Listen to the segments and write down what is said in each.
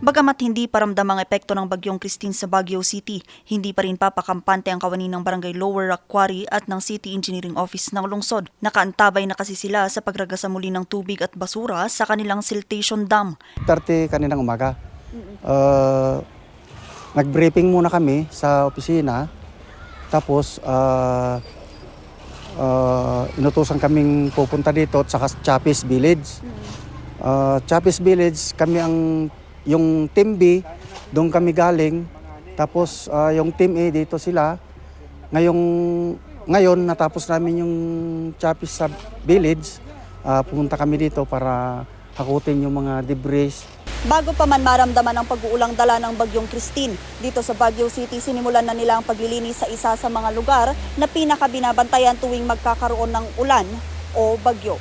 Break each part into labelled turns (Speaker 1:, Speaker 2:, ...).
Speaker 1: Bagamat hindi paramdam ang epekto ng bagyong Christine sa Baguio City, hindi pa rin papakampante ang kawani ng Barangay Lower Rock Quarry at ng City Engineering Office ng lungsod. Nakaantabay na kasi sila sa pagragasa muli ng tubig at basura sa kanilang siltation dam.
Speaker 2: 30 kaninang umaga. Uh, nag-briefing muna kami sa opisina. Tapos, uh, uh, inutusan kaming pupunta dito at saka Chapis Village. Uh, Chapis Village, kami ang, yung Team B, doon kami galing. Tapos, uh, yung Team A, dito sila. Ngayong, ngayon, natapos namin yung Chapis sa Village. Uh, pumunta kami dito para hakutin yung mga debris
Speaker 1: Bago pa man maramdaman ang pag-uulang dala ng bagyong Christine, dito sa Baguio City sinimulan na nila ang paglilinis sa isa sa mga lugar na pinakabinabantayan tuwing magkakaroon ng ulan o bagyo.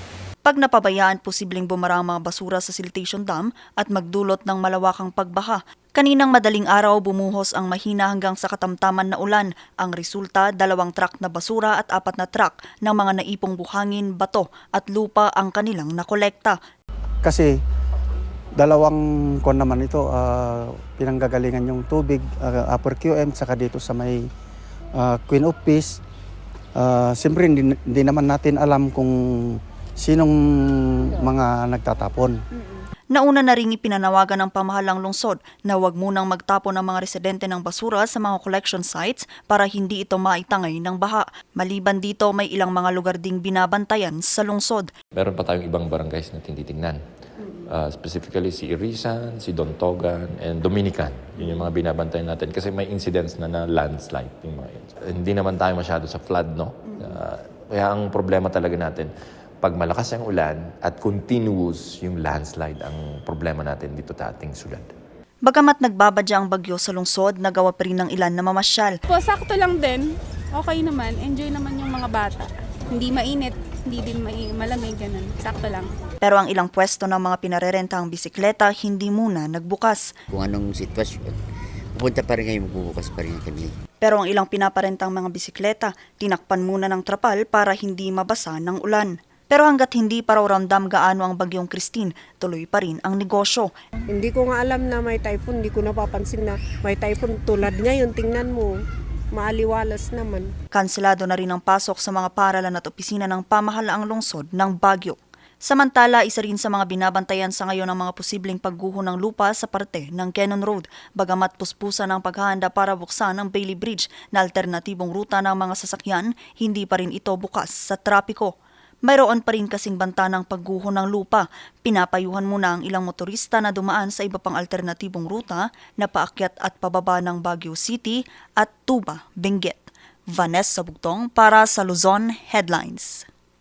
Speaker 1: Pag napabayaan, posibleng bumara ang mga basura sa siltation dam at magdulot ng malawakang pagbaha. Kaninang madaling araw bumuhos ang mahina hanggang sa katamtaman na ulan. Ang resulta, dalawang truck na basura at apat na truck ng mga naipong buhangin, bato at lupa ang kanilang nakolekta.
Speaker 2: Kasi dalawang kon naman ito, ah, pinanggagalingan yung tubig, ah, upper QM, saka dito sa may ah, Queen of Peace. Ah, Siyempre, hindi, hindi naman natin alam kung sinong mga nagtatapon.
Speaker 1: Nauna na ring ipinanawagan ng pamahalang lungsod na huwag munang magtapon ng mga residente ng basura sa mga collection sites para hindi ito maitangay ng baha. Maliban dito, may ilang mga lugar ding binabantayan sa lungsod.
Speaker 3: Meron pa tayong ibang barangays na tinitingnan. Uh, specifically si Irisan, si Dontogan, and Dominican. Yun yung mga binabantayan natin kasi may incidents na na landslide. Yung mga yun. Hindi naman tayo masyado sa flood, no? Uh, kaya ang problema talaga natin, pag malakas ang ulan at continuous yung landslide ang problema natin dito sa ating sulat.
Speaker 1: Bagamat nagbabadya ang bagyo sa lungsod, nagawa pa rin ng ilan na mamasyal.
Speaker 4: Po, sakto lang din. Okay naman. Enjoy naman yung mga bata. Hindi mainit, hindi din mai- malamig, ganun. Sakto lang.
Speaker 1: Pero ang ilang pwesto ng mga pinarerentang bisikleta hindi muna nagbukas.
Speaker 5: kung anong sitwasyon, pupunta pa rin kayo, magbubukas pa rin kami.
Speaker 1: Pero ang ilang pinaparentang mga bisikleta, tinakpan muna ng trapal para hindi mabasa ng ulan. Pero hanggat hindi pa raw ramdam gaano ang bagyong Christine, tuloy pa rin ang negosyo.
Speaker 6: Hindi ko nga alam na may typhoon, hindi ko napapansin na may typhoon. Tulad ngayon, tingnan mo, maaliwalas naman.
Speaker 1: Kanselado na rin ang pasok sa mga paralan at opisina ng pamahalaang lungsod ng Bagyo. Samantala, isa rin sa mga binabantayan sa ngayon ang mga posibleng pagguho ng lupa sa parte ng Cannon Road, bagamat puspusan ang paghahanda para buksan ang Bailey Bridge na alternatibong ruta ng mga sasakyan, hindi pa rin ito bukas sa trapiko. Mayroon pa rin kasing banta ng pagguho ng lupa. Pinapayuhan muna ang ilang motorista na dumaan sa iba pang alternatibong ruta na paakyat at pababa ng Baguio City at Tuba, Benguet. Vanessa Bugtong para sa Luzon Headlines.